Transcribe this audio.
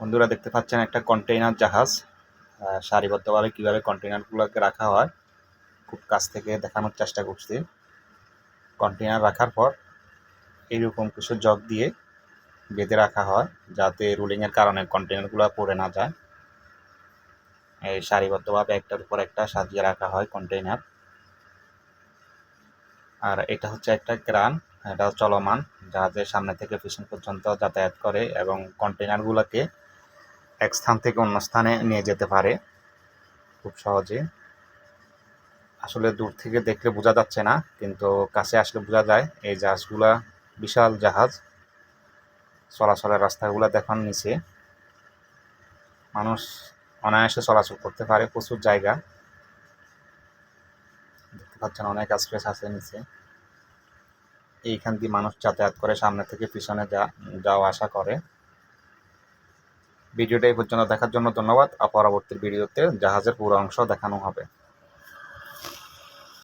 বন্ধুরা দেখতে পাচ্ছেন একটা কন্টেইনার জাহাজ সারিবদ্ধভাবে কীভাবে কন্টেইনারগুলোকে রাখা হয়, খুব কাছ থেকে দেখানোর চেষ্টা করছি। কন্টেইনার রাখার পর এইরকম কিছু জগ দিয়ে বেঁধে রাখা হয়, যাতে রুলিংয়ের কারণে কন্টেইনারগুলো পড়ে না যায়। এই সারিবদ্ধভাবে একটার উপর একটা সাজিয়ে রাখা হয় কন্টেইনার আর এটা হচ্ছে একটা ক্রান, এটা চলমান, জাহাজের সামনে থেকে পিছন পর্যন্ত যাতায়াত করে এবং কন্টেইনারগুলোকে এক স্থান থেকে অন্য স্থানে নিয়ে যেতে পারে। খুব সহজে। আসলে দূর থেকে দেখলে বোঝা যাচ্ছে না, কিন্তু কাছে আসলে বোঝা যায়, এই জাহাজগুলা বিশাল জাহাজ। চলাচলের রাস্তাগুলো দেখান নিচে। মানুষ অনায়াসে চলাচল করতে পারে, প্রচুর জায়গা। দেখতে পাচ্ছেন অনেক স্পেস আছে নিচে। এইখান দিয়ে মানুষ যাতায়াত করে, সামনে থেকে পিছনে যা, যাওয়া আসা করে। ভিডিওটা এই পর্যন্ত দেখার জন্য ধন্যবাদ। আর পরবর্তী ভিডিওতে জাহাজের পুরো অংশ দেখানো হবে।